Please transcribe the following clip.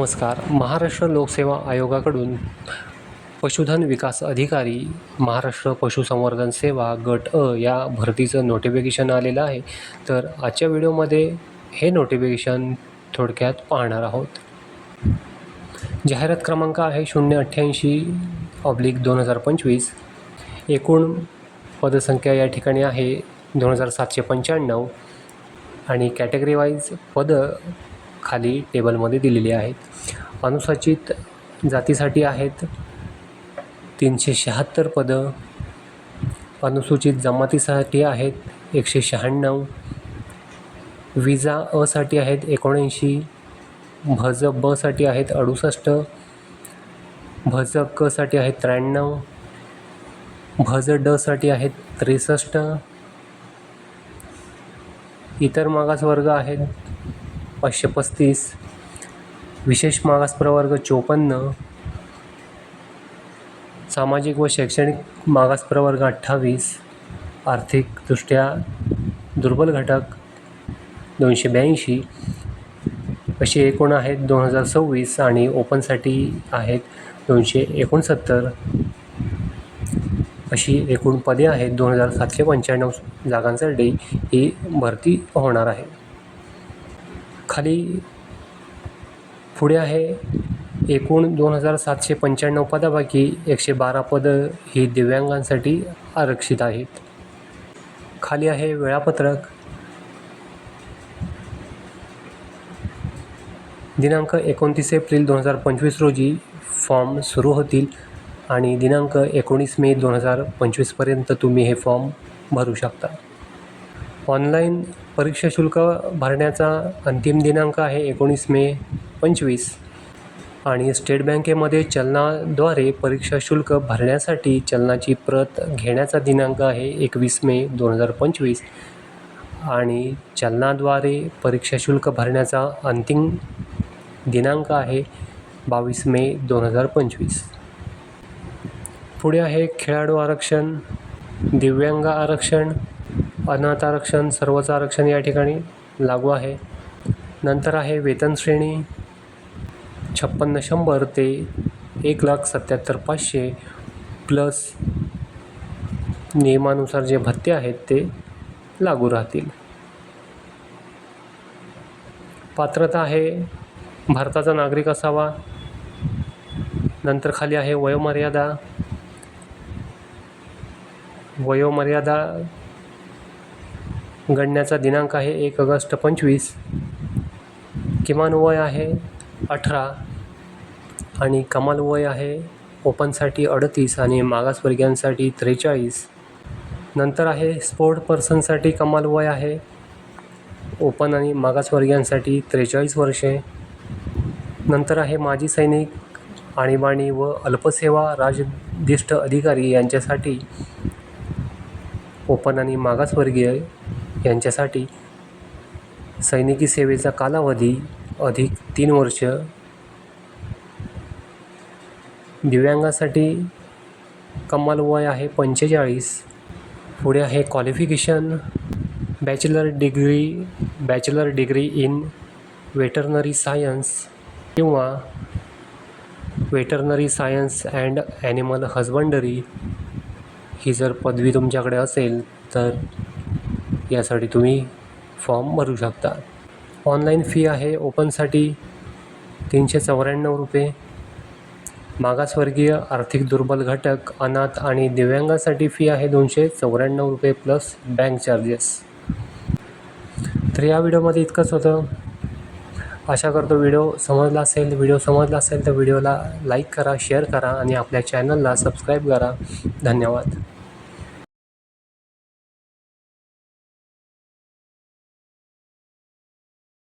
नमस्कार. महाराष्ट्र लोकसेवा आयोगाकडून पशुधन विकास अधिकारी महाराष्ट्र पशुसंवर्धन सेवा गट अ या भरतीचं नोटिफिकेशन आलेलं आहे. तर आजच्या व्हिडिओमध्ये हे नोटिफिकेशन थोडक्यात पाहणार आहोत. जाहिरात क्रमांक आहे शून्य अठ्ठ्याऐंशी ऑब्लिक दोन हजार पंचवीस. एकूण पदसंख्या या ठिकाणी आहे दोन हजार सातशे पंच्याण्णव. आणि कॅटेगरी वाईज पदं खाली टेबलमध्ये दिलेली आहेत. अनुसूचित जातीसाठी आहेत तीनशे शहात्तर पदं. अनुसूचित जमातीसाठी आहेत एकशे शहाण्णव. विजा असाठी आहेत एकोणऐंशी. भज बसाठी आहेत अडुसष्ट. भज कसाठी आहेत त्र्याण्णव. भज डसाठी आहेत त्रेसष्ट. इतर मागासवर्ग आहेत पाचशे पस्तीस. विशेष मागास प्रवर्ग चोपन्न. सामाजिक व शैक्षणिक मागास प्रवर्ग अठ्ठावीस. आर्थिकदृष्ट्या दुर्बल घटक दोनशे ब्याऐंशी. असे एकूण आहेत दोन हजार सव्वीस आणि ओपनसाठी आहेत दोनशे एकोणसत्तर. अशी एकूण पदे आहेत दोन हजार सातशे पंच्याण्णव जागांसाठी ही भरती होणार आहे. खाली पुढे आहे. एकूण दोन हजार सातशे पंच्याण्णव पदापैकी एकशे बारा पदं ही दिव्यांगांसाठी आरक्षित आहेत. खाली आहे वेळापत्रक. दिनांक एकोणतीस एप्रिल दोन हजार पंचवीस रोजी फॉर्म सुरू होतील आणि दिनांक एकोणीस मे दोन हजार पंचवीसपर्यंत तुम्ही हे फॉर्म भरू शकता. ऑनलाईन परीक्षा शुल्क भरण्याचा अंतिम दिनांक आहे एकोणीस मे पंचवीस. आणि स्टेट बँकेमध्ये चलनाद्वारे परीक्षा शुल्क भरण्यासाठी चलनाची प्रत घेण्याचा दिनांक आहे एकवीस मे दोन हजार पंचवीस. आणि चलनाद्वारे परीक्षा शुल्क भरण्याचा अंतिम दिनांक आहे बावीस मे दोन हजार पंचवीस. पुढे आहे खेळाडू आरक्षण दिव्यांग आरक्षण अनाथ आरक्षण सर्वच आरक्षण या ठिकाणी लागू आहे. नंतर आहे वेतन श्रेणी. छप्पन्न शंभर ते एक लाख सत्याहत्तर पाचशे प्लस नियमानुसार जे भत्ते आहेत ते लागू राहतील. पात्रता आहे भारताचा नागरिक असावा. नंतर खाली आहे वयोमर्यादा. वयोमर्यादा गणण्याचा दिनांक आहे एक ऑगस्ट पंचवीस. किमान वय आहे अठरा आणि कमाल वय आहे ओपनसाठी अडतीस आणि मागासवर्गीयांसाठी त्रेचाळीस. नंतर आहे स्पोर्ट पर्सनसाठी कमाल वय आहे ओपन आणि मागासवर्गीयांसाठी त्रेचाळीस वर्षे. नंतर आहे माजी सैनिक आणीबाणी व अल्पसेवा राजदिष्ट अधिकारी यांच्यासाठी ओपन आणि मागासवर्गीय यांच्यासाठी सैनिकी सेवेचा कालावधी अधिक तीन वर्ष. दिव्यांगासाठी कमाल वय आहे पंचेचाळीस. पुढे आहे qualification bachelor degree bachelor degree in veterinary science किंवा veterinary science and animal husbandry ही जर पदवी तुमच्याकडे असेल तर यासाठी तुम्ही फॉर्म भरू शकता. ऑनलाईन फी आहे ओपनसाठी तीनशे चौऱ्याण्णव रुपये. मागासवर्गीय आर्थिक दुर्बल घटक अनाथ आणि दिव्यांगासाठी फी आहे दोनशे चौऱ्याण्णव रुपये प्लस बँक चार्जेस. तर या व्हिडिओमध्ये इतकंच होतं. आशा करतो व्हिडिओ समजला असेल. व्हिडिओ समजला असेल तर व्हिडिओला लाईक करा शेअर करा आणि आपल्या चॅनलला सबस्क्राईब करा. धन्यवाद.